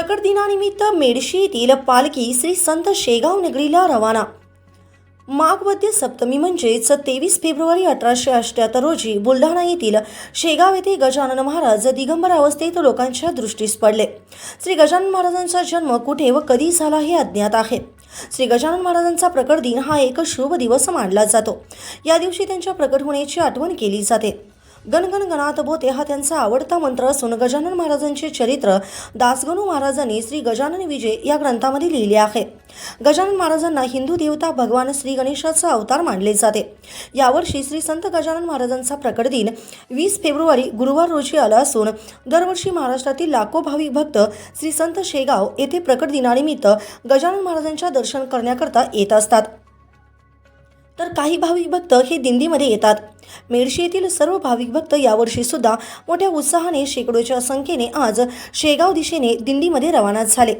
प्रकट दिनानिमित्त मेडशी येथील पालखी श्री संत शेगाव नगरीला रवाना. माघवद्य सप्तमी म्हणजेच तेवीस फेब्रुवारी अठराशे अष्ट्याहत्तर रोजी बुलढाणा येथील शेगाव येथे गजानन महाराज दिगंबर अवस्थेत लोकांच्या दृष्टीस पडले. श्री गजानन महाराजांचा जन्म कुठे व कधी झाला हे अज्ञात आहे. श्री गजानन महाराजांचा प्रकट दिन हा एक शुभ दिवस मानला जातो. या दिवशी त्यांच्या प्रकट होण्याची आठवण केली जाते. गणगण गणात बोते हा त्यांचा आवडता मंत्र असून गजानन महाराजांचे चरित्र दासगणू महाराजांनी श्री गजानन विजय या ग्रंथामध्ये लिहिले आहे. गजानन महाराजांना हिंदू देवता भगवान श्री गणेशाचा अवतार मानले जाते. यावर्षी श्री संत गजानन महाराजांचा प्रकट दिन वीस फेब्रुवारी गुरुवार रोजी आला असून दरवर्षी महाराष्ट्रातील लाखो भाविक भक्त श्री संत शेगाव येथे प्रकट दिनानिमित्त गजानन महाराजांच्या दर्शन करण्याकरता येत असतात. तर काही भाविक भक्त हे दिंडीमध्ये येतात. मेडशी येथील सर्व भाविक भक्त यावर्षी सुद्धा मोठ्या उत्साहाने शेकडोच्या संख्येने आज शेगाव दिशेने दिंडीमध्ये रवाना झाले.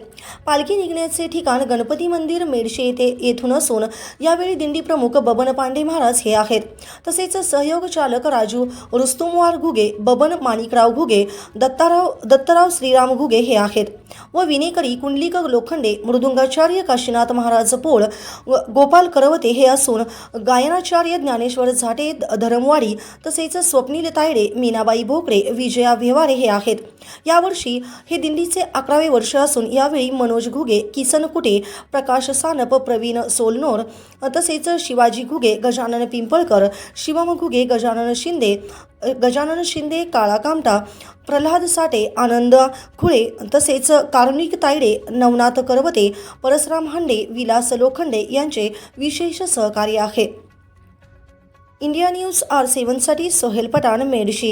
पालखी निघण्याचे ठिकाण गणपती मंदिर मेडशी येथे येथून असून यावेळी दिंडी प्रमुख बबन पांडे महाराज हे आहेत. तसेच सहयोग चालक राजू रुस्तुमवार घुगे बबन माणिकराव घुगे दत्ताराव दत्तराव श्रीराम घुगे हे आहेत व विनेकरी कुंडलिक लोखंडे मृदुंगाचार्य काशीनाथ महाराज पोळ व गोपाल करवते हे असून गायनाचार्य ज्ञानेश्वर झाटे धरमवाडी तसेच स्वप्नील तायडे मीनाबाई भोकरे विजया व्यवहारे हे आहेत. यावर्षी हे दिंडीचे अकरावे वर्ष असून यावेळी मनोज घुगे किसन कुटे प्रकाश सानप प्रवीण सोलनोर तसेच शिवाजी घुगे गजानन पिंपळकर शिवम घुगे गजानन शिंदे गजानन शिंदे काळा कामटा प्रल्हाद साठे आनंद खुळे तसेच कारुणिक तायडे नवनाथ करवते परसराम हांडे विलास लोखंडे यांचे विशेष सहकार्य आहे India news R seven Sathi Sohail പട്ടാണ് മേഡിഷി